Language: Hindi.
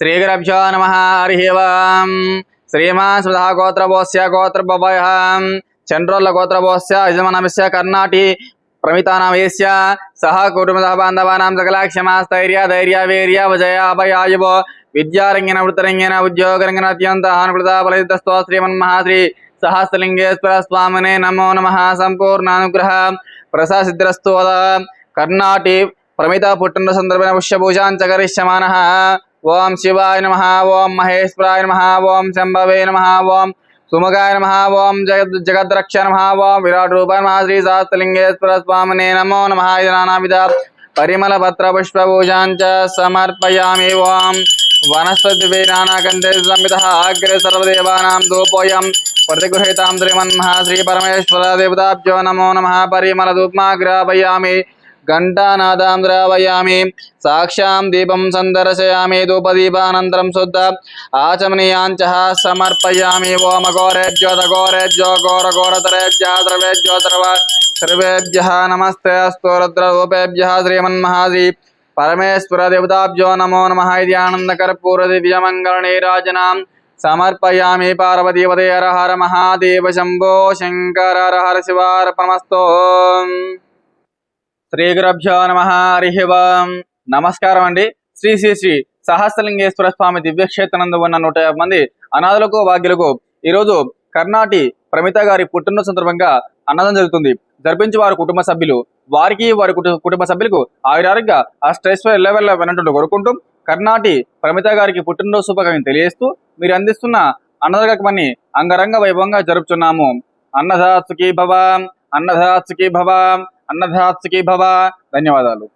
श्रीगुरभ्यो नम, हरिः वम् श्रीमान् सुधा गोत्रभोस्य गोत्रभवयः चण्ड्रोल्लगोत्रभोस्य यजमानस्य कर्णाटि प्रमितानामेस्य सह कुटुम्बतः बान्धवानां सकला धैर्य धैर्यवीर्य विजय अभयायुव विद्यारङ्गेन, वृत्तरङ्गेन उद्योगरङ्गेन अत्यन्तहानुकृता फलयुद्धस्त्वा श्रीमन्महाश्री सहस्रलिङ्गेश्वर स्वामिने नमो नमः, सम्पूर्णानुग्रह प्रसासिद्रस्तु कर्णाटि, प्रमिता पुट्टण्ड सन्दर्भेण पुष्यपूजाञ्च करिष्यमानः ओम शिवाय नम, ओम महेश्वराय नम, ओम शंभवे नम, ओम सुमगाय नम, ओम जगद, जगद्रक्ष नम, ओम विराट रूप नम, श्री शास्त्रलिंगेश्वर स्वामने नमो नम नानाविधा परिमलपत्र पुष्पभूषाञ्च समर्पयामि वां वनस्पतिवेनानाकन्ते संवितः अग्रे सर्वदेवानां धूपोऽयं प्रतिगृहीतां श्रीमन्मः श्रीपरमेश्वरदेवताभ्यो नमो नमः, परिमलधूपमाग्रापयामि। घंटा द्रावयामि साक्षा दीपम संदर्शयामी धूपदीपानन्तरं शुद्ध। आचमनीयाञ्चः समर्पयामि ओमघोरेज्योतघोरेज्यो घोरघोरतरेज्याद्रवेज्योतर्व सर्वेभ्य। नमस्ते, अस्तु रुद्ररूपेभ्यः परमेश्वर देवताभ्यो नमो नम आनंदकर्पूर दिव्य मंगल नीराजना आनन्दकर्पूरदिव्यमङ्गलनीराजनां। पार्वती पदे हर हर महादेव शंभो शंकर हर हर शिवार्पणमस्तु। శ్రీ గురభ్యో నమ హరిహివం నమస్కారం అండి శ్రీ శ్రీ శ్రీ సహస్రలింగేశ్వర స్వామి దివ్యక్షేత్రనందు ఉన్న నూట యాభై మంది అనాథులకు భాగ్యులకు ఈరోజు కర్ణాటి ప్రమిత గారి పుట్టినరోజు సందర్భంగా అన్నదానం జరుగుతుంది. జరిపించి వారి కుటుంబ సభ్యులు వారికి వారి కుటుంబ సభ్యులకు ఆయురారుగా ఆ స్ట్రెస్ లెవెల్లో వినట్టు కోరుకుంటూ కర్ణాటి ప్రమిత గారికి పుట్టినరోజు శుభకామని తెలియజేస్తూ మీరు అందిస్తున్న అన్నదానకమని అంగరంగ వైభవంగా జరుపుతున్నాము అన్నదాత్సుకి భవ అన్నదాత్సుకి భవ. అన్నదాత్సుకి భవ. ధన్యవాదాలు.